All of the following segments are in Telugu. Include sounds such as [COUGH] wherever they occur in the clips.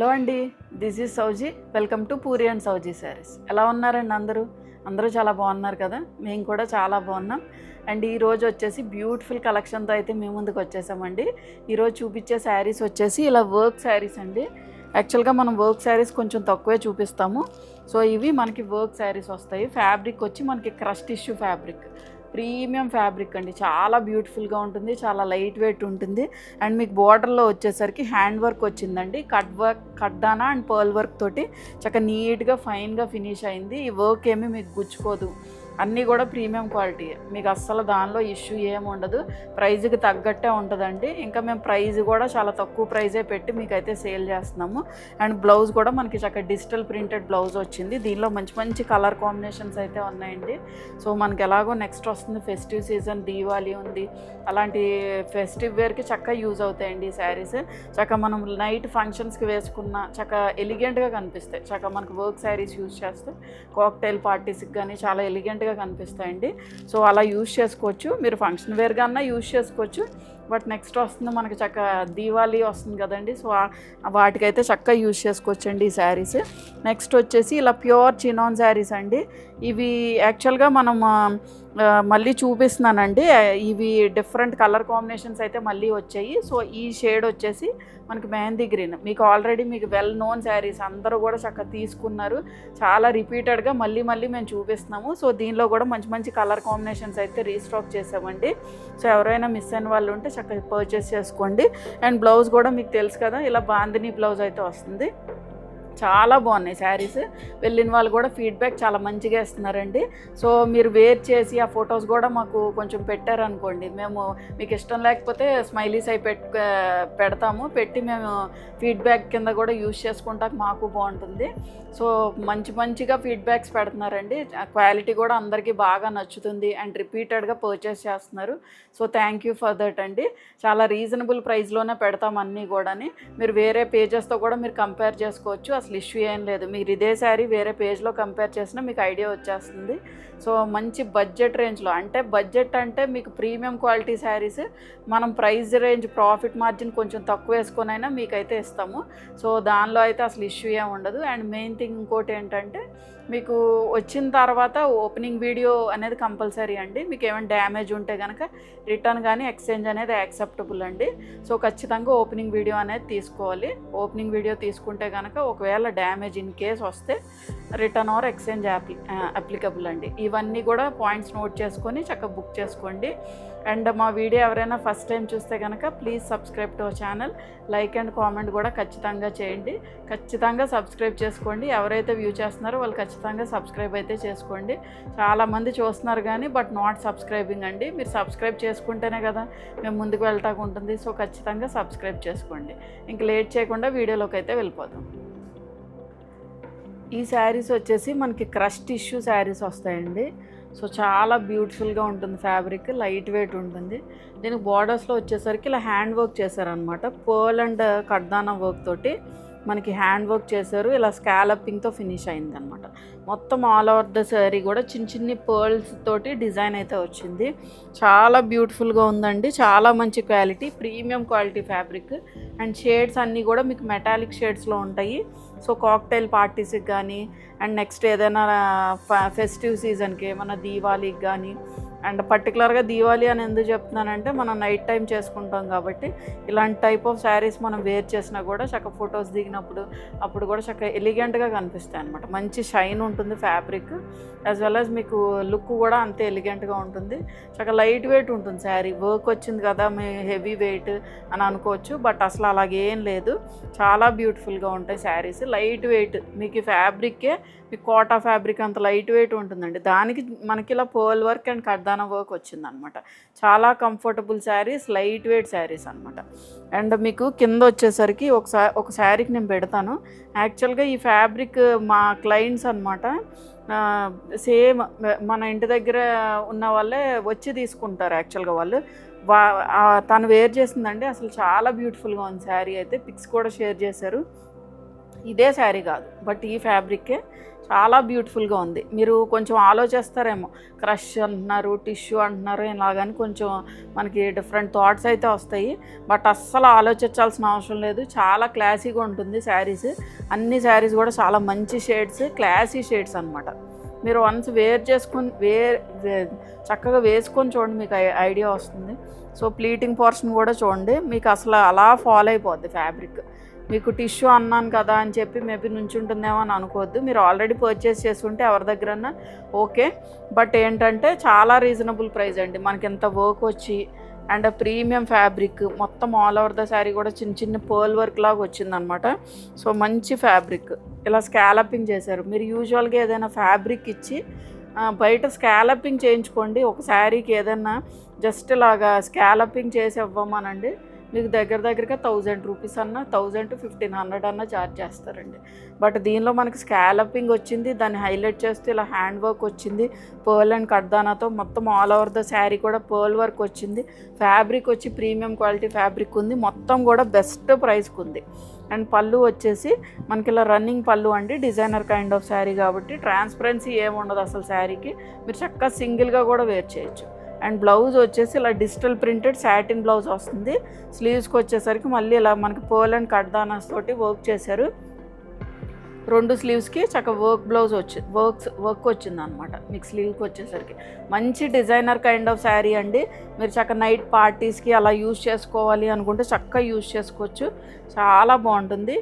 హలో అండి this is Souji. Welcome to Puri and Souji saris. ఎలా ఉన్నారండి అందరూ? అందరూ చాలా బాగున్నారు కదా? మేము కూడా చాలా బాగున్నాం. అండ్ ఈరోజు వచ్చేసి బ్యూటిఫుల్ కలెక్షన్తో అయితే మేము ముందుకు వచ్చేసామండి. ఈరోజు చూపించే శారీస్ వచ్చేసి ఇలా వర్క్ శారీస్ అండి. యాక్చువల్గా మనం వర్క్ శారీస్ కొంచెం తక్కువే చూపిస్తాము. సో ఇవి మనకి వర్క్ శారీస్ వస్తాయి. ఫ్యాబ్రిక్ వచ్చి మనకి crush tissue fabric. Premium fabric అండి. చాలా బ్యూటిఫుల్గా ఉంటుంది చాలా లైట్ వెయిట్ ఉంటుంది. అండ్ మీకు బార్డర్లో వచ్చేసరికి హ్యాండ్ వర్క్ వచ్చిందండి. కట్ వర్క్ కడ్డానా అండ్ పర్ల్ వర్క్ తోటి చక్కగా నీట్గా ఫైన్గా ఫినిష్ అయింది. ఈ వర్క్ ఏమీ మీకు గుచ్చుకోదు. అన్నీ కూడా ప్రీమియం క్వాలిటీ. మీకు అస్సలు దానిలో ఇష్యూ ఏమి ఉండదు. ప్రైజ్కి తగ్గట్టే ఉంటుందండి. ఇంకా మేము ప్రైజ్ కూడా చాలా తక్కువ ప్రైజే పెట్టి మీకు అయితే సేల్ చేస్తున్నాము. అండ్ బ్లౌజ్ కూడా మనకి చక్కగా డిజిటల్ ప్రింటెడ్ బ్లౌజ్ వచ్చింది. దీనిలో మంచి మంచి కలర్ కాంబినేషన్స్ అయితే ఉన్నాయండి. సో మనకి ఎలాగో నెక్స్ట్ వస్తుంది. ఫెస్టివ్ సీజన్ దీవాలి ఉంది. అలాంటి ఫెస్టివ్ వేర్కి చక్కగా యూజ్ అవుతాయండి ఈ శారీస్. చక్కగా మనం నైట్ ఫంక్షన్స్కి వేసుకున్న చక్కగా ఎలిగెంట్గా కనిపిస్తాయి. చక్కగా మనకు వర్క్ శారీస్ యూజ్ చేస్తే కాక్టైల్ పార్టీస్కి కానీ చాలా ఎలిగెంట్గా కనిపిస్తాయండి. సో అలా యూజ్ చేసుకోవచ్చు. మీరు ఫంక్షన్ వేర్గా అన్నా యూజ్ చేసుకోవచ్చు. బట్ నెక్స్ట్ వస్తుంది మనకి చక్క దీవాళీ వస్తుంది కదండి. సో వాటికైతే చక్కగా యూజ్ చేసుకోవచ్చండి ఈ శారీస్. నెక్స్ట్ వచ్చేసి ఇలా ప్యూర్ చినాన్ శారీస్ అండి. ఇవి యాక్చువల్గా మనం మళ్ళీ చూపిస్తున్నానండి. ఇవి డిఫరెంట్ కలర్ కాంబినేషన్స్ అయితే మళ్ళీ వచ్చాయి. సో ఈ షేడ్ వచ్చేసి మనకి మెహందీ గ్రీన్. మీకు ఆల్రెడీ మీకు వెల్ నోన్ శారీస్ అందరూ కూడా చక్కగా తీసుకున్నారు. చాలా రిపీటెడ్గా మళ్ళీ మళ్ళీ మేము చూపిస్తున్నాము. సో దీనిలో కూడా మంచి మంచి కలర్ కాంబినేషన్స్ అయితే రీస్టాక్ చేసామండి. సో ఎవరైనా మిస్ అయిన వాళ్ళు ఉంటే అక్కడ పర్చేస్ చేసుకోండి. అండ్ బ్లౌజ్ కూడా మీకు తెలుసు కదా ఇలా బాందిని బ్లౌజ్ అయితే వస్తుంది. చాలా బాగున్నాయి శారీస్. వెళ్ళిన వాళ్ళు కూడా ఫీడ్బ్యాక్ చాలా మంచిగా ఇస్తున్నారండి. సో మీరు వేర్ చేసి ఆ ఫొటోస్ కూడా మాకు కొంచెం పెట్టారనుకోండి. మేము మీకు ఇష్టం లేకపోతే స్మైలీస్ అయి పెట్ పెడతాము. పెట్టి మేము ఫీడ్బ్యాక్ కింద కూడా యూజ్ చేసుకుంటాక మాకు బాగుంటుంది. సో మంచి మంచిగా ఫీడ్బ్యాక్స్ పెడుతున్నారండి. క్వాలిటీ కూడా అందరికీ బాగా నచ్చుతుంది అండ్ రిపీటెడ్గా పర్చేస్ చేస్తున్నారు. So thank you for that అండి. చాలా రీజనబుల్ ప్రైస్లోనే పెడతాం అన్నీ కూడాని. మీరు వేరే పేజెస్తో కూడా మీరు కంపేర్ చేసుకోవచ్చు. అసలు ఇష్యూ ఏం లేదు. మీరు ఇదే శారీ వేరే పేజ్లో కంపేర్ చేసినా మీకు ఐడియా వచ్చేస్తుంది. సో మంచి బడ్జెట్ రేంజ్లో అంటే బడ్జెట్ అంటే మీకు ప్రీమియం క్వాలిటీ శారీస్ మనం ప్రైస్ రేంజ్ ప్రాఫిట్ మార్జిన్ కొంచెం తక్కువ వేసుకొనైనా మీకైతే ఇస్తాము. సో దానిలో అయితే అసలు ఇష్యూ ఏం ఉండదు. అండ్ మెయిన్ థింగ్ ఇంకోటి ఏంటంటే మీకు వచ్చిన తర్వాత ఓపెనింగ్ వీడియో అనేది కంపల్సరీ అండి. మీకు ఏమైనా డ్యామేజ్ ఉంటే కనుక రిటర్న్ కానీ ఎక్స్చేంజ్ అనేది యాక్సెప్టబుల్ అండి. సో ఖచ్చితంగా ఓపెనింగ్ వీడియో అనేది తీసుకోవాలి. ఓపెనింగ్ వీడియో తీసుకుంటే కనుక ఒకవేళ డ్యామేజ్ ఇన్ కేస్ వస్తే రిటర్న్ ఆర్ ఎక్స్చేంజ్ అప్లికబుల్ అండి. ఇవన్నీ కూడా పాయింట్స్ నోట్ చేసుకొని చక్కగా బుక్ చేసుకోండి. అండ్ మా వీడియో ఎవరైనా ఫస్ట్ టైం చూస్తే కనుక please subscribe to channel. Like and comment కూడా ఖచ్చితంగా చేయండి. ఖచ్చితంగా సబ్స్క్రైబ్ చేసుకోండి. ఎవరైతే వ్యూ చేస్తున్నారో వాళ్ళు ఖచ్చితంగా సబ్స్క్రైబ్ అయితే చేసుకోండి. చాలామంది చూస్తున్నారు కానీ బట్ నాట్ సబ్స్క్రైబింగ్ అండి. మీరు సబ్స్క్రైబ్ చేసుకుంటేనే కదా మేము ముందుకు వెళ్తాకు ఉంటుంది. సో ఖచ్చితంగా సబ్స్క్రైబ్ చేసుకోండి. ఇంక లేట్ చేయకుండా వీడియోలోకి అయితే వెళ్ళిపోతాం ఈ శారీస్ వచ్చేసి మనకి క్రష్ టిష్యూ శారీస్ వస్తాయండి. సో చాలా బ్యూటిఫుల్గా ఉంటుంది ఫ్యాబ్రిక్ లైట్ వెయిట్ ఉంటుంది. దీనికి బార్డర్స్లో వచ్చేసరికి ఇలా హ్యాండ్ వర్క్ చేశారనమాట. పర్ల్ అండ్ కడ్దానా వర్క్ తోటి మనకి హ్యాండ్ వర్క్ చేశారు. ఇలా స్కాలపింగ్తో ఫినిష్ అయింది అనమాట మొత్తం ఆల్ ఓవర్ ద శారీ కూడా చిన్న చిన్ని పర్ల్స్ తోటి డిజైన్ అయితే వచ్చింది. చాలా బ్యూటిఫుల్గా ఉందండి. చాలా మంచి quality premium quality fabric. And shades అన్నీ కూడా మీకు మెటాలిక్ షేడ్స్లో ఉంటాయి. సో కాక్టైల్ పార్టీస్కి కానీ అండ్ నెక్స్ట్ ఏదైనా ఫెస్టివ్ సీజన్కి ఏమైనా దీవాళికి కానీ అండ్ పర్టికులర్గా దీవాళి అని ఎందుకు చెప్తున్నానంటే మనం నైట్ టైం చేసుకుంటాం కాబట్టి ఇలాంటి టైప్ ఆఫ్ శారీస్ మనం వేర్ చేసినా కూడా చక్క ఫొటోస్ దిగినప్పుడు అప్పుడు కూడా చక్కగా ఎలిగెంట్గా కనిపిస్తాయి అనమాట మంచి షైన్ ఉంటుంది ఫ్యాబ్రిక్ యాజ్ వెల్ యాజ్ మీకు లుక్ కూడా అంతే ఎలిగెంట్గా ఉంటుంది. చక్కగా లైట్ వెయిట్ ఉంటుంది శారీ. వర్క్ వచ్చింది కదా మీ హెవీ వెయిట్ అని అనుకోవచ్చు బట్ అసలు అలాగేం లేదు. చాలా బ్యూటిఫుల్గా ఉంటాయి శారీస్. లైట్ వెయిట్ మీకు ఫ్యాబ్రిక్కే కోటా ఫ్యాబ్రిక్ అంత లైట్ వెయిట్ ఉంటుందండి. దానికి మనకి ఇలా పర్ల్ వర్క్ అండ్ కడ్దాన వర్క్ వచ్చిందనమాట. చాలా comfortable saris light weight saris అనమాట. అండ్ మీకు కింద వచ్చేసరికి ఒకసారి ఒక శారీకి నేను పెడతాను. యాక్చువల్గా ఈ ఫ్యాబ్రిక్ మా క్లయింట్స్ అనమాట సేమ్ మన ఇంటి దగ్గర ఉన్న వాళ్ళే వచ్చి తీసుకుంటారు యాక్చువల్గా వాళ్ళు. వా తను వేర్ చేసిందండి. అసలు చాలా బ్యూటిఫుల్గా ఉంది శారీ అయితే. పిక్స్ కూడా షేర్ చేశారు. ఇదే శారీ కాదు. బట్ ఈ ఫ్యాబ్రిక్కే చాలా బ్యూటిఫుల్గా ఉంది. మీరు కొంచెం ఆలోచిస్తారేమో. క్రష్ అంటున్నారు టిష్యూ అంటున్నారు ఇలాగని కొంచెం మనకి డిఫరెంట్ థాట్స్ అయితే వస్తాయి. బట్ అస్సలు ఆలోచించాల్సిన అవసరం లేదు. చాలా క్లాసీగా ఉంటుంది శారీస్. అన్ని శారీస్ కూడా చాలా మంచి షేడ్స్ క్లాసీ షేడ్స్ అనమాట మీరు వన్స్ వేర్ చేసుకొని వేర్ చక్కగా వేసుకొని చూడండి మీకు ఐ- ఐడియా వస్తుంది. సో ప్లీటింగ్ పోర్షన్ కూడా చూడండి. మీకు అసలు అలా ఫాలో అయిపోద్ది ఫ్యాబ్రిక్. మీకు టిష్యూ అన్నాను కదా అని చెప్పి మేబీ నుంచుంటుందేమో అని అనుకోవద్దు. మీరు ఆల్రెడీ పర్చేస్ చేసుకుంటే ఎవరి దగ్గరన్నా ఓకే. బట్ ఏంటంటే చాలా రీజనబుల్ ప్రైస్ అండి. మనకి ఎంత వర్క్ వచ్చి అండ్ ప్రీమియం ఫ్యాబ్రిక్ మొత్తం ఆల్ ఓవర్ ద శారీ కూడా చిన్న చిన్న పర్ల్ వర్క్ లాగా వచ్చిందనమాట. సో మంచి ఫ్యాబ్రిక్ ఇలా స్కాలపింగ్ చేశారు. మీరు యూజువల్గా ఏదైనా ఫ్యాబ్రిక్ ఇచ్చి బయట స్కాలపింగ్ చేయించుకోండి. ఒక శారీకి ఏదైనా జస్ట్ ఇలాగా స్కాలపింగ్ చేసి ఇవ్వమనండి. మీకు దగ్గర దగ్గరగా థౌజండ్ రూపీస్ అన్న థౌజండ్ టు ఫిఫ్టీన్ హండ్రెడ్ అన్న ఛార్జ్ చేస్తారండి. బట్ దీనిలో మనకి స్కాలపింగ్ వచ్చింది దాన్ని హైలైట్ చేస్తూ ఇలా హ్యాండ్ వర్క్ వచ్చింది. పర్ల్ అండ్ కడ్దానాతో మొత్తం ఆల్ ఓవర్ ద శారీ కూడా పర్ల్ వర్క్ వచ్చింది. ఫ్యాబ్రిక్ వచ్చి ప్రీమియం క్వాలిటీ ఫ్యాబ్రిక్ ఉంది. మొత్తం కూడా బెస్ట్ ప్రైస్కి ఉంది. అండ్ పళ్ళు వచ్చేసి మనకి ఇలా రన్నింగ్ పళ్ళు అండి. డిజైనర్ కైండ్ ఆఫ్ శారీ కాబట్టి ట్రాన్స్పరెన్సీ ఏముండదు అసలు శారీకి. మీరు చక్కగా సింగిల్గా కూడా వేర్ చేయొచ్చు. అండ్ బ్లౌజ్ వచ్చేసి ఇలా డిజిటల్ ప్రింటెడ్ సాటిన్ బ్లౌజ్ వస్తుంది. స్లీవ్స్కి వచ్చేసరికి మళ్ళీ ఇలా మనకి పోల్ అండ్ కడ్దానాస్ తోటి వర్క్ చేశారు. రెండు స్లీవ్స్కి చక్క వర్క్ బ్లౌజ్ వచ్చి వర్క్స్ వర్క్ వచ్చింది అనమాట మీకు స్లీవ్కి వచ్చేసరికి. మంచి డిజైనర్ కైండ్ ఆఫ్ శారీ అండి. మీరు చక్క నైట్ పార్టీస్కి అలా యూజ్ చేసుకోవాలి అనుకుంటే చక్కగా యూజ్ చేసుకోవచ్చు. చాలా బాగుంటుంది.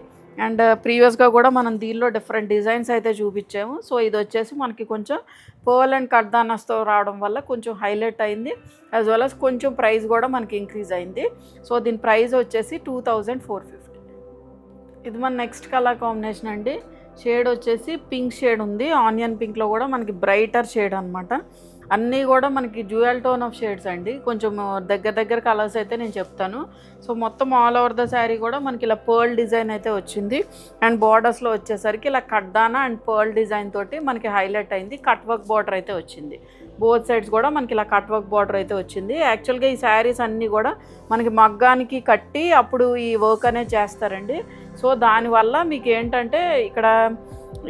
అండ్ ప్రీవియస్గా కూడా మనం దీనిలో డిఫరెంట్ డిజైన్స్ అయితే చూపించాము. సో ఇది వచ్చేసి మనకి కొంచెం పర్ల్ అండ్ కర్దానస్తో రావడం వల్ల కొంచెం హైలైట్ అయింది. యాజ్ వెల్ అస్ కొంచెం ప్రైస్ కూడా మనకి ఇంక్రీజ్ అయింది. సో దీని ప్రైస్ వచ్చేసి టూ థౌజండ్ ఫోర్ ఫిఫ్టీ. ఇది మన నెక్స్ట్ కలర్ కాంబినేషన్ అండి. షేడ్ వచ్చేసి పింక్ షేడ్ ఉంది. ఆనియన్ పింక్లో కూడా మనకి బ్రైటర్ షేడ్ అనమాట అన్నీ కూడా మనకి జ్యువెల్ టోన్ ఆఫ్ షేడ్స్ అండి. కొంచెం దగ్గర దగ్గర కలర్స్ అయితే నేను చెప్తాను. సో మొత్తం ఆల్ ఓవర్ ద శారీ కూడా మనకి ఇలా పర్ల్ డిజైన్ అయితే వచ్చింది. అండ్ బార్డర్స్లో వచ్చేసరికి ఇలా కడ్డానా అండ్ పర్ల్ డిజైన్ తోటి మనకి హైలైట్ అయింది. కట్ వర్క్ బార్డర్ అయితే వచ్చింది. బోత్ సైడ్స్ కూడా మనకి ఇలా కట్ వర్క్ బార్డర్ అయితే వచ్చింది. యాక్చువల్గా ఈ శారీస్ అన్నీ కూడా మనకి మగ్గానికి కట్టి అప్పుడు ఈ వర్క్ అనేది చేస్తారండి. సో దానివల్ల మీకు ఏంటంటే ఇక్కడ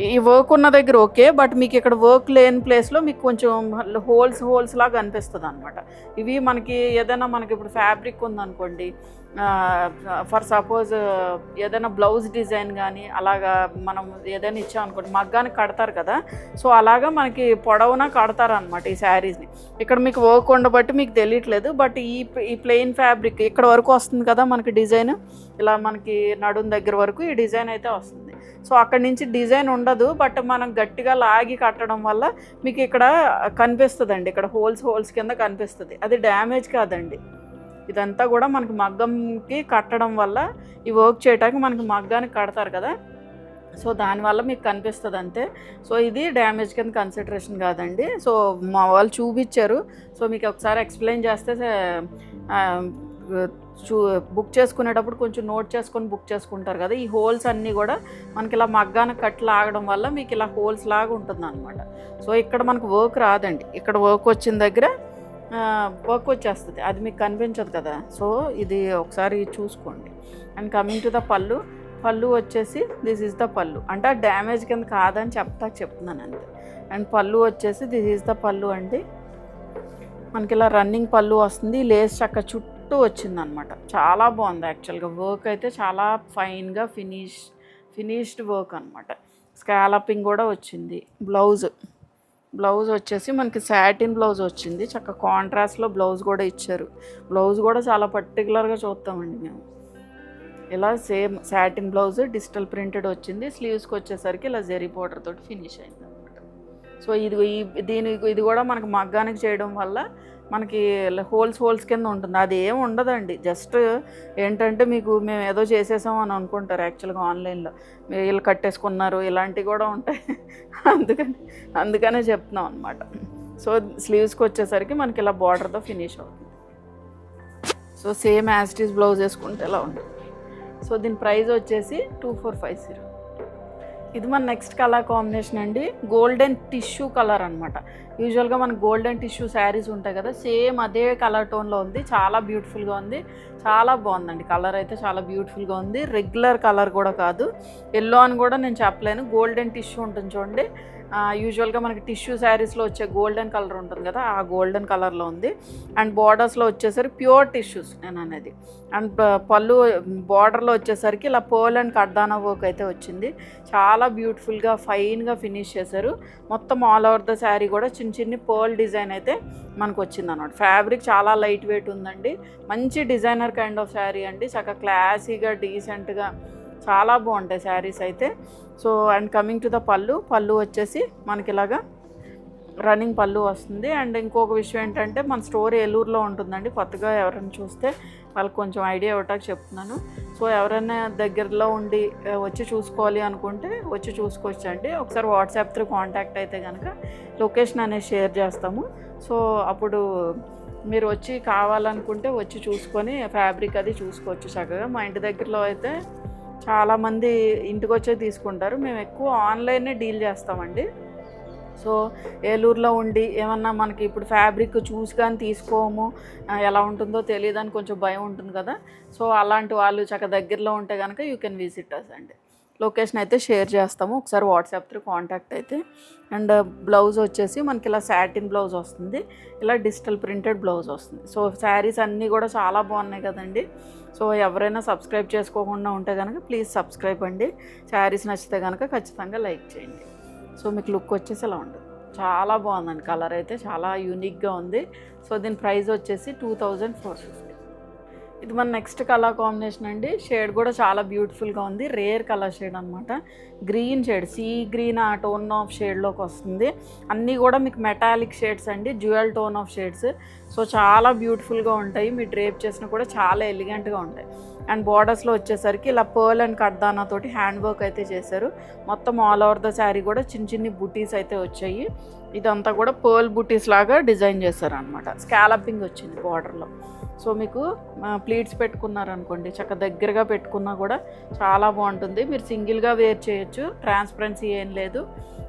ఈ వర్క్ ఉన్న దగ్గర ఓకే బట్ మీకు ఇక్కడ వర్క్ లేని ప్లేస్లో మీకు కొంచెం హోల్స్ హోల్స్ లాగా అనిపిస్తుంది అనమాట ఇవి మనకి ఏదైనా మనకి ఇప్పుడు ఫ్యాబ్రిక్ ఉందనుకోండి ఫర్ సపోజ్ ఏదైనా బ్లౌజ్ డిజైన్ కానీ అలాగా మనం ఏదైనా ఇచ్చాం అనుకోండి మగ్గానికి కడతారు కదా. సో అలాగా మనకి పొడవునా కడతారు అనమాట ఈ శారీస్ని. ఇక్కడ మీకు వర్క్ ఉండబట్టి మీకు తెలియట్లేదు బట్ ఈ ఈ ప్లెయిన్ ఫ్యాబ్రిక్ ఇక్కడ వరకు వస్తుంది కదా మనకి డిజైన్. ఇలా మనకి నడుం దగ్గర వరకు ఈ డిజైన్ అయితే వస్తుంది. సో అక్కడి నుంచి డిజైన్ ఉండదు బట్ మనం గట్టిగా లాగి కట్టడం వల్ల మీకు ఇక్కడ కనిపిస్తుందండి. ఇక్కడ హోల్స్ హోల్స్ కింద కనిపిస్తుంది. అది డ్యామేజ్ కాదండి. ఇదంతా కూడా మనకి మగ్గంకి కట్టడం వల్ల ఈ వర్క్ చేయడానికి మనకి మగ్గానికి కడతారు కదా. సో దానివల్ల మీకు కనిపిస్తుంది అంతే సో ఇది డ్యామేజ్ కింద కన్సిడరేషన్ కాదండి. సో మా వాళ్ళు చూపించారు. సో మీకు ఒకసారి ఎక్స్ప్లెయిన్ చేస్తే చూ బుక్ చేసుకునేటప్పుడు కొంచెం నోట్ చేసుకొని బుక్ చేసుకుంటారు కదా. ఈ హోల్స్ అన్నీ కూడా మనకి ఇలా మగ్గాన కట్ లాగడం వల్ల మీకు ఇలా హోల్స్ లాగా ఉంటుంది అనమాట సో ఇక్కడ మనకు వర్క్ రాదండి. ఇక్కడ వర్క్ వచ్చిన దగ్గర వర్క్ వచ్చేస్తుంది. అది మీకు కనిపించదు కదా. సో ఇది ఒకసారి చూసుకోండి. And coming to the pallu. Pallu వచ్చేసి దిస్ ఈజ్ ద పళ్ళు. అంటే డ్యామేజ్ కింద కాదని చెప్తా చెప్తున్నాను అంతే. అండ్ పళ్ళు వచ్చేసి దిస్ ఈజ్ ద పళ్ళు అండి. మనకి ఇలా రన్నింగ్ పళ్ళు వస్తుంది. లేస్ చక్క చుట్టూ వచ్చిందనమాట. చాలా బాగుంది యాక్చువల్గా వర్క్ అయితే చాలా ఫైన్గా ఫినిష్ ఫినిష్డ్ వర్క్ అనమాట. స్కాలపింగ్ కూడా వచ్చింది. బ్లౌజ్ బ్లౌజ్ వచ్చేసి మనకి సాటిన్ బ్లౌజ్ వచ్చింది. చక్క కాంట్రాస్ట్లో బ్లౌజ్ కూడా ఇచ్చారు. బ్లౌజ్ కూడా చాలా పర్టికులర్గా చూస్తామండి మేము. ఇలా same satin blouse digital printed వచ్చింది. స్లీవ్స్కి వచ్చేసరికి ఇలా జెరీ బోర్డర్ తోటి ఫినిష్ అయింది అనమాట సో ఇది ఈ దీని ఇది కూడా మనకి మగ్గానికి చేయడం వల్ల మనకి హోల్స్ హోల్స్ కింద ఉంటుంది. అది ఏం ఉండదండి. జస్ట్ ఏంటంటే మీకు మేము ఏదో చేసేసాం అని అనుకుంటారు యాక్చువల్గా ఆన్లైన్లో. మీరు వీళ్ళు కట్టేసుకున్నారు. ఇలాంటివి కూడా ఉంటాయి. [LAUGHS] అందుకని అందుకనే చెప్తున్నాం అనమాట సో స్లీవ్స్కి వచ్చేసరికి మనకి ఇలా బార్డర్తో ఫినిష్ అవుతుంది. సో సేమ్ యాస్టీస్ బ్లౌజ్ వేసుకుంటే ఇలా ఉంటుంది? సో దీని ప్రైస్ వచ్చేసి టూ ఫోర్ ఫైవ్ జీరో. ఇది మన నెక్స్ట్ కలర్ కాంబినేషన్ అండి. గోల్డెన్ టిష్యూ కలర్ అనమాట యూజువల్గా మన గోల్డెన్ టిష్యూ శారీస్ ఉంటాయి కదా సేమ్ అదే కలర్ టోన్లో ఉంది. చాలా బ్యూటిఫుల్గా ఉంది. చాలా బాగుందండి. కలర్ అయితే చాలా బ్యూటిఫుల్గా ఉంది. రెగ్యులర్ కలర్ కూడా కాదు. ఎల్లో అని కూడా నేను చెప్పలేను. గోల్డెన్ టిష్యూ ఉంటుంది చూడండి. యూజువల్గా మనకి టిష్యూ శారీస్లో వచ్చే గోల్డెన్ కలర్ ఉంటుంది కదా ఆ గోల్డెన్ కలర్లో ఉంది. అండ్ బార్డర్స్లో వచ్చేసరికి ప్యూర్ టిష్యూస్ నేను అనేది. అండ్ పళ్ళు బార్డర్లో వచ్చేసరికి ఇలా పర్ల్ అండ్ కడ్దానా వర్క్ అయితే వచ్చింది. చాలా బ్యూటిఫుల్గా ఫైన్గా ఫినిష్ చేశారు. మొత్తం ఆల్ ఓవర్ ద శారీ కూడా చిన్న చిన్ని పర్ల్ డిజైన్ అయితే మనకు వచ్చింది అనమాట ఫ్యాబ్రిక్ చాలా లైట్ వెయిట్ ఉందండి. మంచి డిజైనర్ కైండ్ ఆఫ్ శారీ అండి. చక్కగా క్లాసీగా డీసెంట్గా చాలా బాగుంటాయి శారీస్ అయితే. So and coming to the pallu pallu వచ్చేసి మనకి ఇలాగా రన్నింగ్ పళ్ళు వస్తుంది. అండ్ ఇంకొక విషయం ఏంటంటే మన స్టోర్ ఏలూరులో ఉంటుందండి. కొత్తగా ఎవరైనా చూస్తే వాళ్ళకి కొంచెం ఐడియా ఇవ్వటానికి చెప్తున్నాను. సో ఎవరైనా దగ్గరలో ఉండి వచ్చి చూసుకోవాలి అనుకుంటే వచ్చి చూసుకోవచ్చండి. ఒకసారి వాట్సాప్ త్రూ కాంటాక్ట్ అయితే కనుక లొకేషన్ అనేది షేర్ చేస్తాము. సో అప్పుడు మీరు వచ్చి కావాలనుకుంటే వచ్చి చూసుకొని ఫ్యాబ్రిక్ అది చూసుకోవచ్చు చక్కగా. మా ఇంటి దగ్గరలో అయితే చాలామంది ఇంటికి వచ్చే తీసుకుంటారు. మేము ఎక్కువ ఆన్లైనే డీల్ చేస్తామండి. సో ఏలూరులో ఉండి ఏమన్నా మనకి ఇప్పుడు ఫ్యాబ్రిక్ చూసి కానీ తీసుకోము. ఎలా ఉంటుందో తెలియదని కొంచెం భయం ఉంటుంది కదా. సో అలాంటి వాళ్ళు చక్క దగ్గరలో ఉంటే కనుక యూ కెన్ విజిట్ అస్ అండి. లొకేషన్ అయితే షేర్ చేస్తాము. ఒకసారి వాట్సాప్ త్రూ కాంటాక్ట్ అయితే. అండ్ బ్లౌజ్ వచ్చేసి మనకి ఇలా సాటిన్ బ్లౌజ్ వస్తుంది. ఇలా డిజిటల్ ప్రింటెడ్ బ్లౌజ్ వస్తుంది. సో శారీస్ అన్నీ కూడా చాలా బాగున్నాయి కదండి. సో ఎవరైనా సబ్స్క్రైబ్ చేసుకోకుండా ఉంటే కనుక ప్లీజ్ సబ్స్క్రైబ్ అండి. శారీస్ నచ్చితే కనుక ఖచ్చితంగా లైక్ చేయండి. సో మీకు లుక్ వచ్చేసి ఇలా ఉంటుంది. చాలా బాగుందండి. కలర్ అయితే చాలా యూనిక్గా ఉంది. సో దీని ప్రైస్ వచ్చేసి టూ థౌజండ్ ఫోర్ ఫిఫ్టీ. ఇది మన నెక్స్ట్ కలర్ కాంబినేషన్ అండి. షేడ్ కూడా చాలా బ్యూటిఫుల్గా ఉంది. రేర్ కలర్ షేడ్ అనమాట గ్రీన్ షేడ్ సీ గ్రీన్ ఆ టోన్ ఆఫ్ షేడ్లోకి వస్తుంది. అన్నీ కూడా మీకు మెటాలిక్ షేడ్స్ అండి. Jewel tone of shades so చాలా బ్యూటిఫుల్గా ఉంటాయి. మీరు డ్రేప్ చేసినా కూడా చాలా ఎలిగెంట్గా ఉంటాయి. అండ్ బార్డర్స్లో వచ్చేసరికి ఇలా పర్ల్ అండ్ కడ్దానా తోటి హ్యాండ్ వర్క్ అయితే చేశారు. మొత్తం ఆల్ ఓవర్ ద శారీ కూడా చిన్న చిన్ని బుటీస్ అయితే వచ్చాయి. ఇదంతా కూడా పర్ల్ బుటీస్ లాగా డిజైన్ చేశారనమాట స్కాలపింగ్ వచ్చింది బార్డర్లో. సో మీకు ప్లీట్స్ పెట్టుకున్నారనుకోండి చక్క దగ్గరగా పెట్టుకున్నా కూడా చాలా బాగుంటుంది. మీరు సింగిల్గా వేర్ చేయొచ్చు ట్రాన్స్పరెన్సీ ఏం లేదు.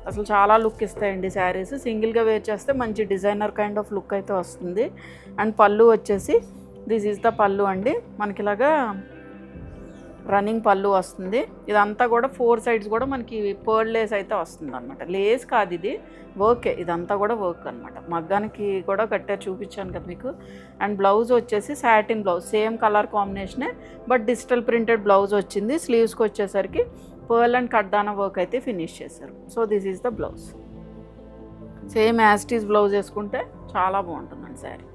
అసలు చాలా లుక్ ఇస్తాయండి శారీస్. సింగిల్గా వేర్ చేస్తే మంచి డిజైనర్ కైండ్ ఆఫ్ లుక్ అయితే వస్తుంది. అండ్ పళ్ళు వచ్చేసి దిస్ ఈజ్ ద పళ్ళు అండి. మనకి ఇలాగా రన్నింగ్ పళ్ళు వస్తుంది. ఇదంతా కూడా ఫోర్ సైడ్స్ కూడా మనకి పర్ల్ లేస్ అయితే వస్తుంది అనమాట లేస్ కాదు ఇది. వర్కే ఇదంతా కూడా వర్క్ అనమాట మగ్గానికి కూడా కట్టారు చూపించాను కదా మీకు. అండ్ బ్లౌజ్ వచ్చేసి సాటిన్ బ్లౌజ్. సేమ్ కలర్ కాంబినేషనే బట్ డిజిటల్ ప్రింటెడ్ బ్లౌజ్ వచ్చింది. స్లీవ్స్కి వచ్చేసరికి పర్ల్ అండ్ కడ్దానా వర్క్ అయితే ఫినిష్ చేశారు. So this is the blouse. Same as it is blouse వేసుకుంటే చాలా బాగుంటుందండి శారీ.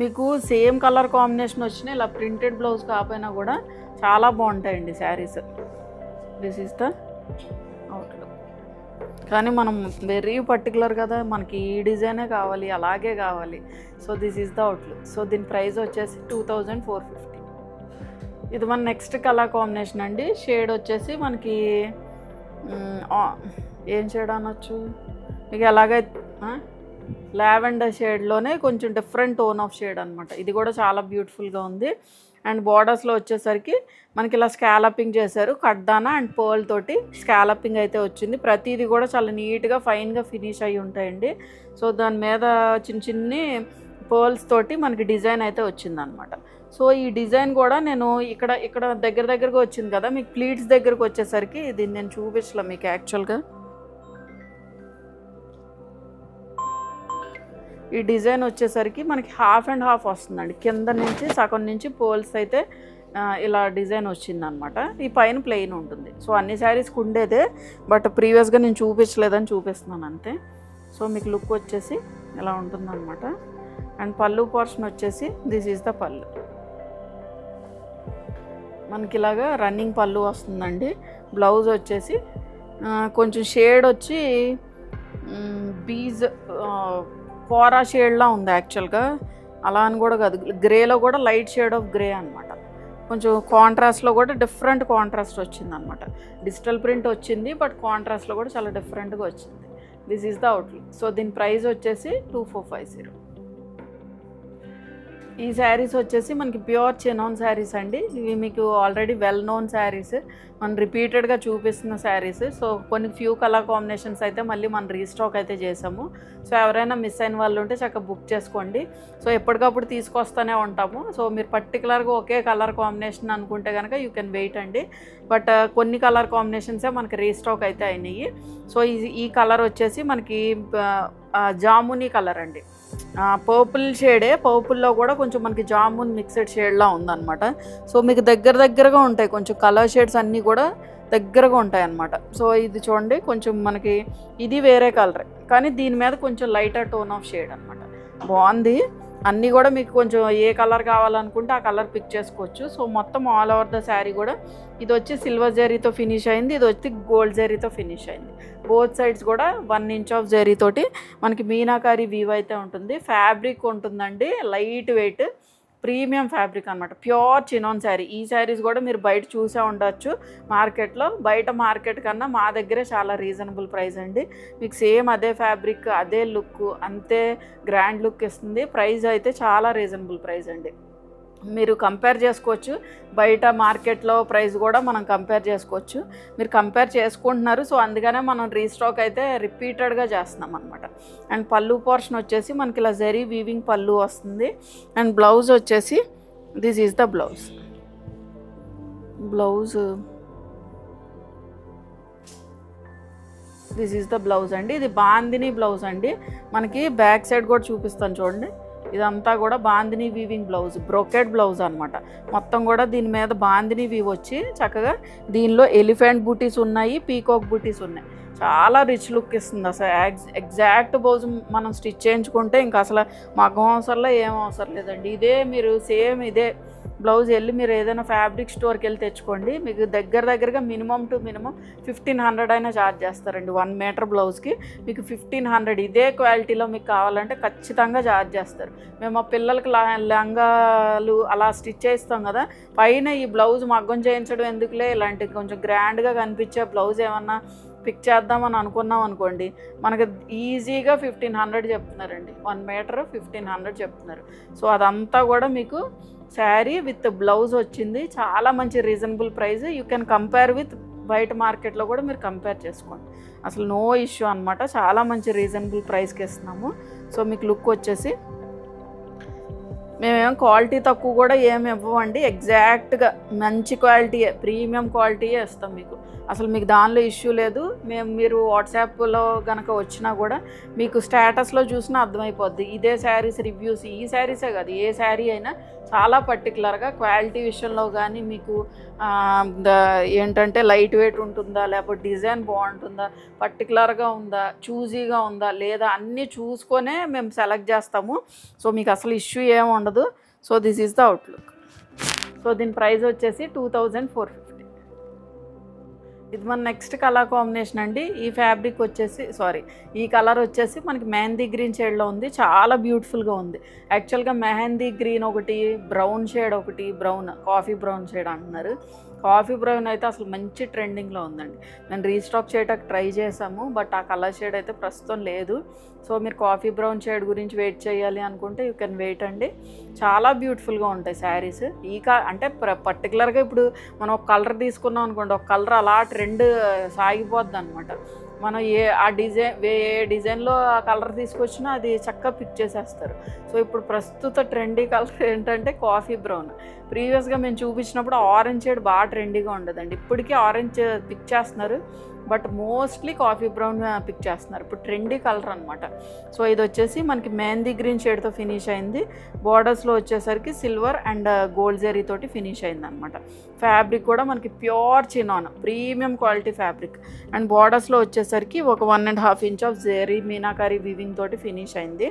మీకు సేమ్ కలర్ కాంబినేషన్ వచ్చిన ఇలా ప్రింటెడ్ బ్లౌజ్ కాకపోయినా కూడా చాలా బాగుంటాయండి saris. This is the outlook కానీ మనం వెరీ పర్టికులర్ కదా మనకి ఈ డిజైనే కావాలి అలాగే కావాలి. So this is the outlook so దీని ప్రైస్ వచ్చేసి టూ థౌజండ్ ఫోర్ ఫిఫ్టీ ఇది మన నెక్స్ట్ కలర్ కాంబినేషన్ అండి. షేడ్ వచ్చేసి మనకి ఏం షేడ్ అనొచ్చు? మీకు ఎలాగై లావెండర్ షేడ్లోనే కొంచెం డిఫరెంట్ టోన్ ఆఫ్ షేడ్ అనమాట ఇది కూడా చాలా బ్యూటిఫుల్గా ఉంది. అండ్ బార్డర్స్లో వచ్చేసరికి మనకి ఇలా స్కాలపింగ్ చేశారు. కడ్దానా అండ్ పర్ల్ తోటి స్కాలపింగ్ అయితే వచ్చింది. ప్రతిదీ కూడా చాలా నీట్గా ఫైన్గా ఫినిష్ అయి ఉంటాయండి. సో దాని మీద చిన్న చిన్ని పర్ల్స్ తోటి మనకి డిజైన్ అయితే వచ్చిందనమాట సో ఈ డిజైన్ కూడా నేను ఇక్కడ ఇక్కడ దగ్గర దగ్గరగా వచ్చింది కదా మీకు ప్లీట్స్ దగ్గరకు వచ్చేసరికి దీన్ని నేను చూపించలే మీకు యాక్చువల్గా ఈ డిజైన్ వచ్చేసరికి మనకి హాఫ్ అండ్ హాఫ్ వస్తుందండి. కింద నుంచి సగం నుంచి పోల్స్ అయితే ఇలా డిజైన్ వచ్చిందనమాట. ఈ పైన ప్లెయిన్ ఉంటుంది. సో అన్ని శారీస్కి ఉండేదే బట్ ప్రీవియస్గా నేను చూపించలేదని చూపిస్తున్నాను అంతే. సో మీకు లుక్ వచ్చేసి ఇలా ఉంటుందన్నమాట అండ్ పళ్ళు పోర్షన్ వచ్చేసి దిస్ ఈజ్ ద పళ్ళు. మనకి ఇలాగా రన్నింగ్ పళ్ళు వస్తుందండి. బ్లౌజ్ వచ్చేసి కొంచెం షేడ్ వచ్చి బీజ్ కోరా షేడ్లా ఉంది యాక్చువల్గా. అలా అని కూడా కాదు. గ్రేలో కూడా లైట్ షేడ్ ఆఫ్ గ్రే అనమాట కొంచెం కాంట్రాస్ట్లో కూడా డిఫరెంట్ కాంట్రాస్ట్ వచ్చింది అనమాట డిజిటల్ ప్రింట్ వచ్చింది బట్ కాంట్రాస్ట్లో కూడా చాలా డిఫరెంట్గా వచ్చింది. This is the outlook. So దీని ప్రైస్ వచ్చేసి టూ ఫోర్ ఫైవ్ జీరో. ఈ శారీస్ వచ్చేసి మనకి ప్యూర్ చినోన్ శారీస్ అండి. ఇవి మీకు ఆల్రెడీ వెల్ నోన్ శారీస్. మనం రిపీటెడ్గా చూపిస్తున్న శారీస్. సో కొన్ని ఫ్యూ కలర్ కాంబినేషన్స్ అయితే మళ్ళీ మనం రీస్టాక్ అయితే చేసాము. సో ఎవరైనా మిస్ అయిన వాళ్ళు ఉంటే చక్కగా బుక్ చేసుకోండి. సో ఎప్పటికప్పుడు తీసుకొస్తూనే ఉంటాము. సో మీరు పర్టికులర్గా ఒకే కలర్ కాంబినేషన్ అనుకుంటే కనుక యూ కెన్ వెయిట్ అండి. బట్ uh, కొన్ని కలర్ కాంబినేషన్సే మనకి రీస్టాక్ అయితే అయినాయి. సో ఈ ఈ కలర్ వచ్చేసి మనకి uh, uh, జామునీ కలర్ అండి. పర్పుల్ షేడే పర్పుల్లో కూడా కొంచెం మనకి జామున్ మిక్సెడ్ షేడ్లా ఉందన్నమాట. సో మీకు దగ్గర దగ్గరగా ఉంటాయి. కొంచెం కలర్ షేడ్స్ అన్నీ కూడా దగ్గరగా ఉంటాయి అన్నమాట సో ఇది చూడండి. కొంచెం మనకి ఇది వేరే కలరే కానీ దీని మీద కొంచెం లైటర్ టోన్ ఆఫ్ షేడ్ అనమాట బాగుంది. అన్నీ కూడా మీకు కొంచెం ఏ కలర్ కావాలనుకుంటే ఆ కలర్ పిక్ చేసుకోవచ్చు. సో మొత్తం ఆల్ ఓవర్ ద శారీ కూడా ఇది వచ్చి సిల్వర్ జరీతో ఫినిష్ అయింది. ఇది వచ్చి గోల్డ్ జరీతో ఫినిష్ అయింది. బోత్ సైడ్స్ కూడా వన్ ఇంచ్ ఆఫ్ జరీతోటి మనకి మీనాకారి వీవ్ అయితే ఉంటుంది. ఫ్యాబ్రిక్ ఉంటుందండి లైట్ వెయిట్ ప్రీమియం ఫ్యాబ్రిక్ అనమాట ప్యూర్ చినోన్ శారీ. ఈ శారీస్ కూడా మీరు బయట చూసే ఉండొచ్చు. మార్కెట్లో బయట మార్కెట్ కన్నా మా దగ్గరే చాలా రీజనబుల్ ప్రైస్ అండి. మీకు సేమ్ అదే ఫ్యాబ్రిక్ అదే లుక్ అంతే గ్రాండ్ లుక్ ఇస్తుంది. ప్రైస్ అయితే చాలా రీజనబుల్ ప్రైస్ అండి. మీరు కంపేర్ చేసుకోవచ్చు. బయట మార్కెట్లో ప్రైస్ కూడా మనం కంపేర్ చేసుకోవచ్చు. మీరు కంపేర్ చేసుకుంటున్నారు సో అందుకనే మనం రీస్టాక్ అయితే రిపీటెడ్గా చేస్తున్నాం అనమాట అండ్ పళ్ళు పోర్షన్ వచ్చేసి మనకి ఇలా జరీ వీవింగ్ పళ్ళు వస్తుంది. అండ్ బ్లౌజ్ వచ్చేసి this is the blouse blouse this is the blouse అండి. ఇది బాందిని బ్లౌజ్ అండి. మనకి బ్యాక్ సైడ్ కూడా చూపిస్తాను చూడండి. ఇదంతా కూడా bandhani weaving blouse brocade blouse అనమాట మొత్తం కూడా దీని మీద బాందిని వీవ్ వచ్చి చక్కగా దీనిలో ఎలిఫెంట్ బూటీస్ ఉన్నాయి పీకాక్ బూటీస్ ఉన్నాయి. చాలా రిచ్ లుక్ ఇస్తుంది అసలు. ఎగ్జాక్ట్ బ్లౌజ్ మనం స్టిచ్ చేయించుకుంటే ఇంకా అసలు మగం అవసరంలో ఏం అవసరం లేదండి. ఇదే మీరు సేమ్ ఇదే బ్లౌజ్ వెళ్ళి మీరు ఏదైనా ఫ్యాబ్రిక్ స్టోర్కి వెళ్ళి తెచ్చుకోండి. మీకు దగ్గర దగ్గరగా minimum to minimum fifteen hundred అయినా ఛార్జ్ చేస్తారండి. వన్ మీటర్ బ్లౌజ్కి మీకు ఫిఫ్టీన్ హండ్రెడ్ ఇదే క్వాలిటీలో మీకు కావాలంటే ఖచ్చితంగా ఛార్జ్ చేస్తారు. మేము మా పిల్లలకి లంగాలు అలా స్టిచ్ చేస్తాం కదా. పైన ఈ బ్లౌజ్ మగ్గం చేయించడం ఎందుకులే? ఇలాంటి కొంచెం గ్రాండ్గా కనిపించే బ్లౌజ్ ఏమన్నా పిక్ చేద్దామని అనుకున్నాం అనుకోండి. మనకి ఈజీగా ఫిఫ్టీన్ హండ్రెడ్ చెప్తున్నారండి. వన్ మీటర్ ఫిఫ్టీన్ హండ్రెడ్ చెప్తున్నారు. సో అదంతా కూడా మీకు శారీ విత్ బ్లౌజ్ వచ్చింది. చాలా మంచి reasonable price. You can compare with బయట మార్కెట్లో కూడా మీరు కంపేర్ చేసుకోండి. అసలు నో ఇష్యూ అనమాట చాలా మంచి రీజనబుల్ ప్రైస్కి ఇస్తున్నాము. సో మీకు లుక్ వచ్చేసి మేమేం క్వాలిటీ తక్కువ కూడా ఏమి ఇవ్వమండి ఎగ్జాక్ట్గా మంచి క్వాలిటీయే ప్రీమియం క్వాలిటీయే ఇస్తాం మీకు. అసలు మీకు దానిలో ఇష్యూ లేదు. మేము మీరు వాట్సాప్లో కనుక వచ్చినా కూడా మీకు స్టేటస్లో చూసినా అర్థమైపోద్ది. ఇదే శారీస్ రివ్యూస్. ఈ శారీసే కాదు. ఏ శారీ అయినా చాలా పర్టికులర్గా క్వాలిటీ విషయంలో కానీ మీకు ఏంటంటే లైట్ వెయిట్ ఉంటుందా? లేకపోతే డిజైన్ బాగుంటుందా? పర్టికులర్గా ఉందా? చూజీగా ఉందా? లేదా? అన్నీ చూసుకొనే మేము సెలెక్ట్ చేస్తాము. సో మీకు అసలు ఇష్యూ ఏమి ఉండదు. So this is the outlook. So దీని ప్రైస్ వచ్చేసి టూ థౌజండ్ ఫోర్ ఫిఫ్టీ. ఇది మన నెక్స్ట్ కలర్ కాంబినేషన్ అండి. ఈ ఫ్యాబ్రిక్ వచ్చేసి సారీ ఈ కలర్ వచ్చేసి మనకి మెహందీ గ్రీన్ షేడ్లో ఉంది. చాలా బ్యూటిఫుల్గా ఉంది. యాక్చువల్గా మెహందీ గ్రీన్ ఒకటి బ్రౌన్ షేడ్ ఒకటి బ్రౌన్ కాఫీ బ్రౌన్ షేడ్ అంటున్నారు. కాఫీ బ్రౌన్ అయితే అసలు మంచి ట్రెండింగ్లో ఉందండి. నేను రీస్టాక్ చేయడానికి ట్రై చేశాము బట్ ఆ కలర్ షేడ్ అయితే ప్రస్తుతం లేదు. సో మీరు కాఫీ బ్రౌన్ షేడ్ గురించి వెయిట్ చేయాలి అనుకుంటే యూ కెన్ వెయిట్ అండి. చాలా బ్యూటిఫుల్గా ఉంటాయి శారీస్. ఈ కా అంటే పర్టికులర్గా ఇప్పుడు మనం ఒక కలర్ తీసుకున్నాం అనుకోండి ఒక కలర్ అలా ట్రెండ్ సాగిపోద్ది అనమాట మనం ఏ ఆ డిజైన్ ఏ డిజైన్లో ఆ కలర్ తీసుకొచ్చినా అది చక్కగా పిక్ చేసేస్తారు. సో ఇప్పుడు ప్రస్తుత ట్రెండీ కలర్ ఏంటంటే కాఫీ బ్రౌన్. ప్రీవియస్గా మేము చూపించినప్పుడు ఆరెంజ్ షేడ్ బాగా ట్రెండీగా ఉండదండి. ఇప్పటికీ ఆరెంజ్ పిక్ చేస్తున్నారు. But mostly coffee brown pick చేస్తున్నారు. ఇప్పుడు ట్రెండీ కలర్ అనమాట సో ఇది వచ్చేసి మనకి మెహందీ గ్రీన్ షేడ్తో ఫినిష్ అయింది. బార్డర్స్లో వచ్చేసరికి సిల్వర్ అండ్ గోల్డ్ జెరీ తోటి ఫినిష్ అయింది అనమాట ఫ్యాబ్రిక్ కూడా మనకి pure chinon premium quality fabric and బార్డర్స్లో వచ్చేసరికి ఒక one and half inch of zari meenakari weaving తోటి ఫినిష్ అయింది.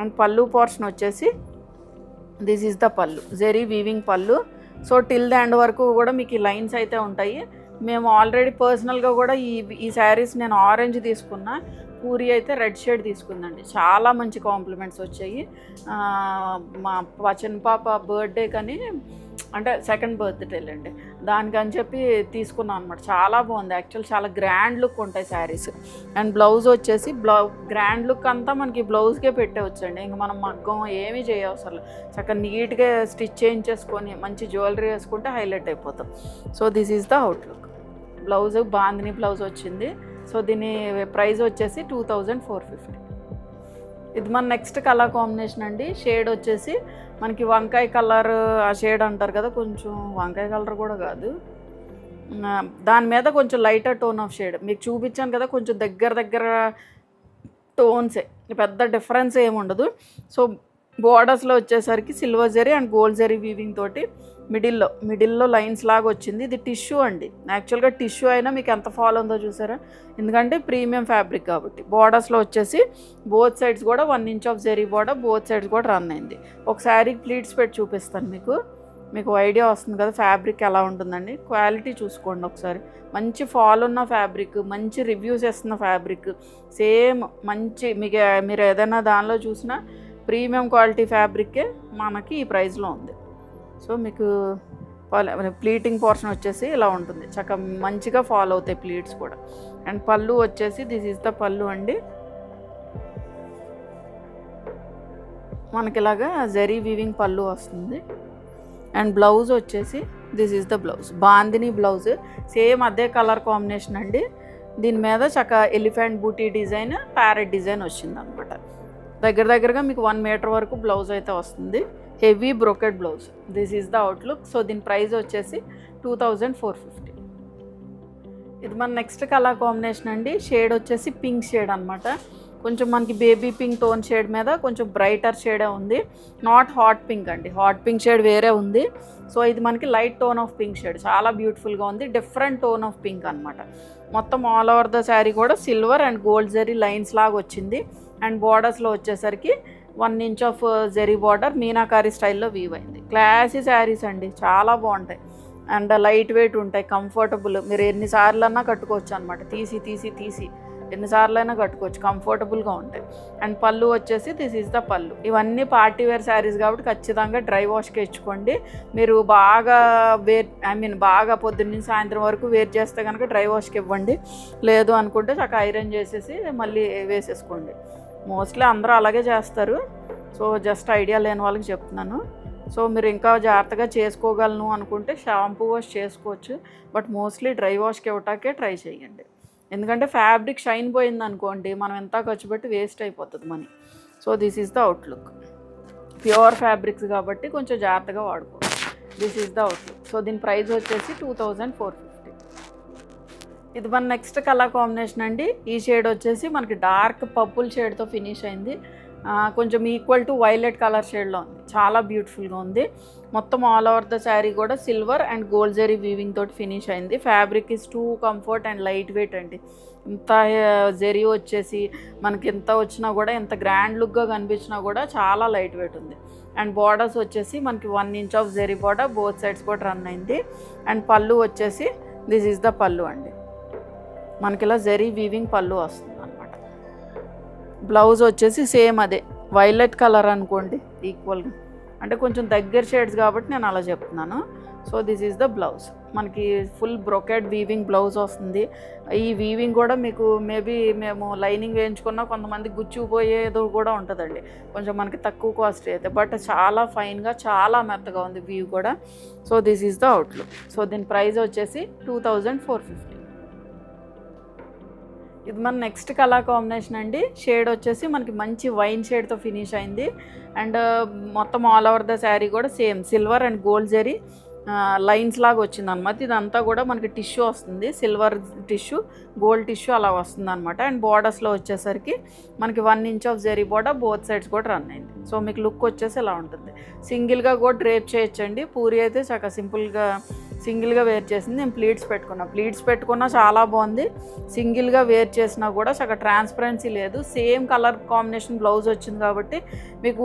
అండ్ పళ్ళు పోర్షన్ వచ్చేసి this is the pallu. Zari weaving pallu. So till the end వరకు కూడా మీకు ఈ లైన్స్ అయితే ఉంటాయి. మేము ఆల్రెడీ పర్సనల్గా కూడా ఈ ఈ శారీస్ నేను ఆరెంజ్ తీసుకున్నా. పూరి అయితే రెడ్ షేడ్ తీసుకుందండి. చాలా మంచి కాంప్లిమెంట్స్ వచ్చాయి. మా చిన్న పాప బర్త్డే కానీ అంటే సెకండ్ బర్త్డే అండి దానికని చెప్పి తీసుకున్నాం అనమాట చాలా బాగుంది. యాక్చువల్ చాలా గ్రాండ్ లుక్ ఉంటాయి శారీస్ అండ్ బ్లౌజ్ వచ్చేసి బ్లౌ గ్రాండ్ లుక్ అంతా మనకి బ్లౌజ్కే పెట్టేవచ్చండి. ఇంక మనం మగ్గం ఏమీ చేయవసరం చక్కగా నీట్గా స్టిచ్ చేయించేసుకొని మంచి జ్యువెలరీ వేసుకుంటే హైలైట్ అయిపోతాం. So this is the outlook blouse bandhani blouse వచ్చింది. సో దీని ప్రైస్ వచ్చేసి టూ థౌజండ్ ఫోర్ ఫిఫ్టీ ఇది మన నెక్స్ట్ కలర్ కాంబినేషన్ అండి. షేడ్ వచ్చేసి మనకి వంకాయ కలర్ ఆ షేడ్ అంటారు కదా కొంచెం వంకాయ కలర్ కూడా కాదు. దాని మీద కొంచెం లైటర్ టోన్ ఆఫ్ షేడ్ మీకు చూపించాను కదా కొంచెం దగ్గర దగ్గర టోన్సే పెద్ద డిఫరెన్స్ ఏమి ఉండదు. సో బోర్డర్స్లో వచ్చేసరికి silver zari and gold zari weaving తోటి మిడిల్లో మిడిల్లో లైన్స్ లాగా వచ్చింది. ఇది టిష్యూ అండి. యాక్చువల్గా టిష్యూ అయినా మీకు ఎంత ఫాల్ ఉందో చూసారా? ఎందుకంటే ప్రీమియం ఫ్యాబ్రిక్ కాబట్టి. బోర్డర్స్లో వచ్చేసి బోత్ సైడ్స్ కూడా one inch of zari border both sides కూడా రన్ అయింది. ఒకసారి ప్లీట్స్ పెట్టి చూపిస్తాను మీకు. మీకు ఐడియా వస్తుంది కదా ఫ్యాబ్రిక్ ఎలా ఉంటుందండి. క్వాలిటీ చూసుకోండి ఒకసారి. మంచి ఫాల్ ఉన్న ఫ్యాబ్రిక్ మంచి రివ్యూస్ ఇస్తున్న ఫ్యాబ్రిక్ సేమ్ మంచి మీకు మీరు ఏదైనా దానిలో చూసినా ప్రీమియం క్వాలిటీ ఫ్యాబ్రికే మనకి ఈ ప్రైస్లో ఉంది. సో మీకు ప్లీటింగ్ పోర్షన్ వచ్చేసి ఇలా ఉంటుంది. చక్కగా మంచిగా ఫాలో అవుతాయి ప్లీట్స్ కూడా. అండ్ పళ్ళు వచ్చేసి దిస్ ఈజ్ ద పళ్ళు అండి. మనకి ఇలాగా జరీ వీవింగ్ పళ్ళు వస్తుంది. అండ్ బ్లౌజ్ వచ్చేసి this is the blouse bandhani blouse same అదే కలర్ కాంబినేషన్ అండి. దీని మీద చక్క elephant buti design parrot design వచ్చింది అనమాట దగ్గర దగ్గరగా మీకు వన్ మీటర్ వరకు బ్లౌజ్ అయితే వస్తుంది. Heavy brocade blouse this is the outlook so దీని ప్రైస్ వచ్చేసి టూ థౌజండ్ ఫోర్ ఫిఫ్టీ ఇది మన నెక్స్ట్ కలర్ కాంబినేషన్ అండి. షేడ్ వచ్చేసి పింక్ షేడ్ అనమాట కొంచెం మనకి బేబీ పింక్ టోన్ షేడ్ మీద కొంచెం బ్రైటర్ షేడే ఉంది. నాట్ హాట్ పింక్ అండి. హాట్ పింక్ షేడ్ వేరే ఉంది. సో ఇది మనకి light tone of pink shade చాలా బ్యూటిఫుల్గా ఉంది. డిఫరెంట్ టోన్ ఆఫ్ పింక్ అనమాట మొత్తం ఆల్ ఓవర్ ద శారీ కూడా silver and gold zari lines లాగా వచ్చింది. అండ్ బార్డర్స్లో వచ్చేసరికి one inch of zari border meenakari స్టైల్లో వీవ్ అయింది. క్లాసీ శారీస్ అండి చాలా బాగుంటాయి. అండ్ లైట్ వెయిట్ ఉంటాయి కంఫర్టబుల్ మీరు ఎన్నిసార్లన్నా కట్టుకోవచ్చు అనమాట తీసి తీసి తీసి. ఎన్నిసార్లు అయినా కట్టుకోవచ్చు కంఫర్టబుల్గా ఉంటాయి. అండ్ పళ్ళు వచ్చేసి దిస్ ఈజ్ ద పళ్ళు. ఇవన్నీ పార్టీ వేర్ శారీస్ కాబట్టి ఖచ్చితంగా డ్రై వాష్కి ఇచ్చుకోండి మీరు బాగా వేర్ ఐ మీన్ బాగా పొద్దున్న నుంచి సాయంత్రం వరకు వేర్ చేస్తే కనుక డ్రై వాష్కి ఇవ్వండి. లేదు అనుకుంటే చక్కగా ఐరన్ చేసేసి మళ్ళీ వేసేసుకోండి. మోస్ట్లీ అందరూ అలాగే చేస్తారు. సో జస్ట్ ఐడియా లేని వాళ్ళకి చెప్తున్నాను. సో మీరు ఇంకా జాగ్రత్తగా చేసుకోగలను అనుకుంటే షాంపూ వాష్ చేసుకోవచ్చు. బట్ మోస్ట్లీ డ్రై వాష్కి ఇవ్వటాకే ట్రై చేయండి. ఎందుకంటే ఫ్యాబ్రిక్ షైన్ పోయింది అనుకోండి మనం ఎంత ఖర్చు పెట్టి వేస్ట్ అయిపోతుంది money so this is the outlook pure fabrics కాబట్టి కొంచెం జాగ్రత్తగా వాడుకోవచ్చు this is the outlook so దీని ప్రైస్ వచ్చేసి టూ థౌజండ్ ఫోర్ ఫిఫ్టీ ఇది మన నెక్స్ట్ కలర్ కాంబినేషన్ అండి. ఈ షేడ్ వచ్చేసి మనకి డార్క్ పర్పుల్ షేడ్తో ఫినిష్ అయింది. కొంచెం ఈక్వల్ టు వైలెట్ కలర్ షేడ్లో ఉంది. చాలా బ్యూటిఫుల్గా ఉంది. మొత్తం ఆల్ ఓవర్ ద శారీ కూడా silver and gold zari weaving తోటి ఫినిష్ అయింది. Fabric is too comfort and light weight అండి. ఇంత జరీ వచ్చేసి మనకి ఎంత వచ్చినా కూడా ఎంత గ్రాండ్ లుక్గా కనిపించినా కూడా చాలా లైట్ వెయిట్ ఉంది. అండ్ బార్డర్స్ వచ్చేసి మనకి one inch of zari border both sides కూడా రన్ అయింది. అండ్ పళ్ళు వచ్చేసి దిస్ ఈజ్ ద పళ్ళు అండి. మనకి ఇలా జరీ వీవింగ్ పళ్ళు వస్తుంది అనమాట బ్లౌజ్ వచ్చేసి సేమ్ అదే. వైలెట్ కలర్ అనుకోండి ఈక్వల్గా అంటే కొంచెం దగ్గర షేడ్స్ కాబట్టి నేను అలా చెప్తున్నాను. So this is the blouse మనకి ఫుల్ బ్రొకెట్ వీవింగ్ బ్లౌజ్ వస్తుంది. ఈ వీవింగ్ కూడా మీకు మేబీ మేము లైనింగ్ వేయించుకున్నా కొంతమంది గుచ్చిపోయేదో కూడా ఉంటుందండి. కొంచెం మనకి తక్కువ కాస్ట్ అయితే. బట్ చాలా ఫైన్గా చాలా మెత్తగా ఉంది వీవ్ కూడా. So this is the outlook so దీని ప్రైస్ వచ్చేసి టూ థౌజండ్ ఫోర్ ఫిఫ్టీ ఇది మన నెక్స్ట్ కలర్ కాంబినేషన్ అండి. షేడ్ వచ్చేసి మనకి మంచి వైన్ షేడ్తో ఫినిష్ అయింది. అండ్ uh, మొత్తం ఆల్ ఓవర్ ద శారీ కూడా same silver and gold zari lines లాగా వచ్చింది అనమాట ఇదంతా కూడా మనకి టిష్యూ వస్తుంది. సిల్వర్ టిష్యూ గోల్డ్ టిష్యూ అలా వస్తుంది అనమాట అండ్ బార్డర్స్లో వచ్చేసరికి మనకి one inch of zari border both sides కూడా రన్ అయింది. సో మీకు లుక్ వచ్చేసి ఇలా ఉంటుంది. సింగిల్గా కూడా డ్రేప్ చేయొచ్చండి. పూరి అయితే చక్కగా సింపుల్గా సింగిల్గా వేర్ చేసింది. నేను ప్లీట్స్ పెట్టుకున్నా. ప్లీట్స్ పెట్టుకున్నా చాలా బాగుంది. సింగిల్గా వేర్ చేసినా కూడా చక్కగా ట్రాన్స్పరెన్సీ లేదు. సేమ్ కలర్ కాంబినేషన్ బ్లౌజ్ వచ్చింది కాబట్టి మీకు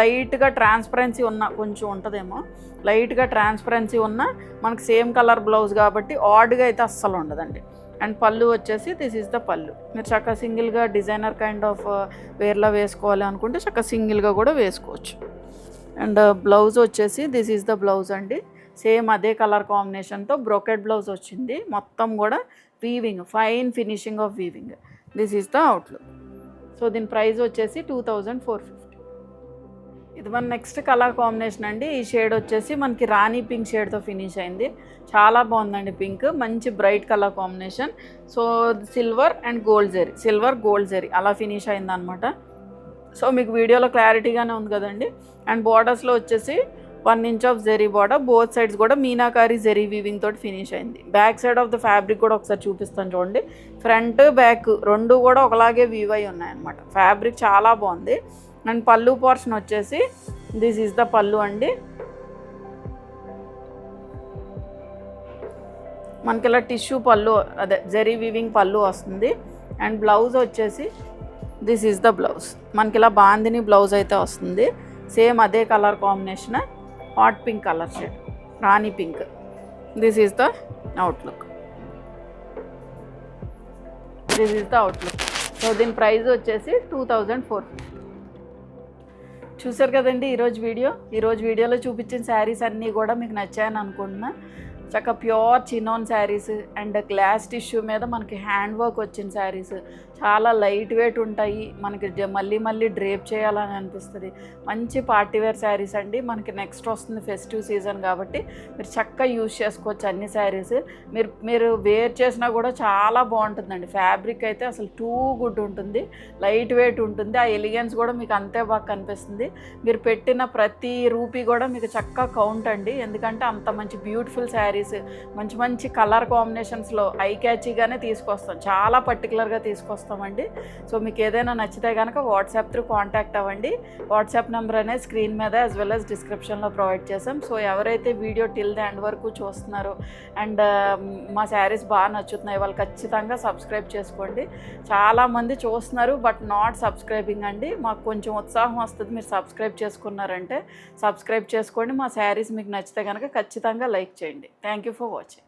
లైట్గా ట్రాన్స్పరెన్సీ ఉన్న కొంచెం ఉంటుందేమో. లైట్గా ట్రాన్స్పరెన్సీ ఉన్న మనకు సేమ్ కలర్ బ్లౌజ్ కాబట్టి ఆడ్గా అయితే అస్సలు ఉండదండి. అండ్ పళ్ళు వచ్చేసి దిస్ ఈజ్ ద పళ్ళు. మీరు చక్కగా సింగిల్గా డిజైనర్ కైండ్ ఆఫ్ వేర్లా వేసుకోవాలి అనుకుంటే చక్కగా సింగిల్గా కూడా వేసుకోవచ్చు. అండ్ బ్లౌజ్ వచ్చేసి దిస్ ఈజ్ ద బ్లౌజ్ అండి. సేమ్ అదే కలర్ కాంబినేషన్తో బ్రోకెట్ బ్లౌజ్ వచ్చింది. మొత్తం కూడా weaving fine finishing of weaving. This is the outlook. So దీని ప్రైస్ వచ్చేసి టూ థౌజండ్ ఫోర్ ఫిఫ్టీ. ఇది మన నెక్స్ట్ కలర్ కాంబినేషన్ అండి. ఈ షేడ్ వచ్చేసి మనకి రాణి పింక్ షేడ్తో ఫినిష్ అయింది. చాలా బాగుందండి పింక్ మంచి bright colour combination so silver and gold zari silver gold zari అలా ఫినిష్ అయింది అనమాట సో మీకు వీడియోలో క్లారిటీగానే ఉంది కదండి. అండ్ బార్డర్స్లో వచ్చేసి one inch of zari border both sides కూడా మీనాకారి జెరీ వీవింగ్ తోటి ఫినిష్ అయింది. Back side of the fabric కూడా ఒకసారి చూపిస్తాను చూడండి. ఫ్రంట్ బ్యాక్ రెండు కూడా ఒకలాగే వీవ్ అయి ఉన్నాయన్నమాట. ఫ్యాబ్రిక్ చాలా బాగుంది. అండ్ పళ్ళు పోర్షన్ వచ్చేసి దిస్ ఈజ్ ద పళ్ళు అండి. మనకి ఇలా టిష్యూ పళ్ళు అదే జెరీ వీవింగ్ పళ్ళు వస్తుంది. అండ్ బ్లౌజ్ వచ్చేసి దిస్ ఈజ్ ద బ్లౌజ్ మనకి ఇలా బాందిని బ్లౌజ్ అయితే వస్తుంది. సేమ్ అదే colour combination hot pink colour shade rani pink this is the outlook this is the outlook so దీని ప్రైస్ వచ్చేసి టూ థౌజండ్ ఫోర్ చూసారు కదండి ఈరోజు వీడియో? ఈరోజు వీడియోలో చూపించిన శారీస్ అన్నీ కూడా మీకు నచ్చాయని అనుకుంటున్నా. చక్క pure chinon sarees and glass tissue మీద మనకి హ్యాండ్ వర్క్ వచ్చిన శారీస్. చాలా లైట్ వెయిట్ ఉంటాయి. మనకి మళ్ళీ మళ్ళీ డ్రేప్ చేయాలని అనిపిస్తుంది. మంచి పార్టీ వేర్ శారీస్ అండి. మనకి నెక్స్ట్ వస్తుంది ఫెస్టివ్ సీజన్ కాబట్టి మీరు చక్కగా యూజ్ చేసుకోవచ్చు అన్ని శారీస్. మీరు మీరు వేర్ చేసినా కూడా చాలా బాగుంటుందండి. ఫ్యాబ్రిక్ అయితే అసలు టూ గుడ్ ఉంటుంది. లైట్ వెయిట్ ఉంటుంది. ఆ ఎలిగెన్స్ కూడా మీకు అంతే బాగా కనిపిస్తుంది. మీరు పెట్టిన ప్రతి రూపీ కూడా మీకు చక్కగా కౌంట్ అండి. ఎందుకంటే అంత మంచి బ్యూటిఫుల్ శారీస్ మంచి మంచి కలర్ కాంబినేషన్స్లో ఐ క్యాచీగానే తీసుకొస్తాం. చాలా పర్టికులర్గా చేస్తామండి. సో మీకు ఏదైనా నచ్చితే కనుక వాట్సాప్ త్రూ కాంటాక్ట్ అవ్వండి. వాట్సాప్ నెంబర్ అనేది స్క్రీన్ మీద యాజ్ వెల్ అస్ డిస్క్రిప్షన్లో ప్రొవైడ్ చేసాం సో ఎవరైతే వీడియో టిల్ ది ఎండ్ వరకు చూస్తున్నారో అండ్ మా శారీస్ బాగా నచ్చుతున్నాయి వాళ్ళు ఖచ్చితంగా సబ్స్క్రైబ్ చేసుకోండి. చాలామంది చూస్తున్నారు బట్ నాట్ సబ్స్క్రైబింగ్ అండి. మాకు కొంచెం ఉత్సాహం వస్తుంది మీరు సబ్స్క్రైబ్ చేసుకున్నారంటే. సబ్స్క్రైబ్ చేసుకోండి మా శారీస్ మీకు నచ్చితే కనుక ఖచ్చితంగా లైక్ చేయండి. Thank you for watching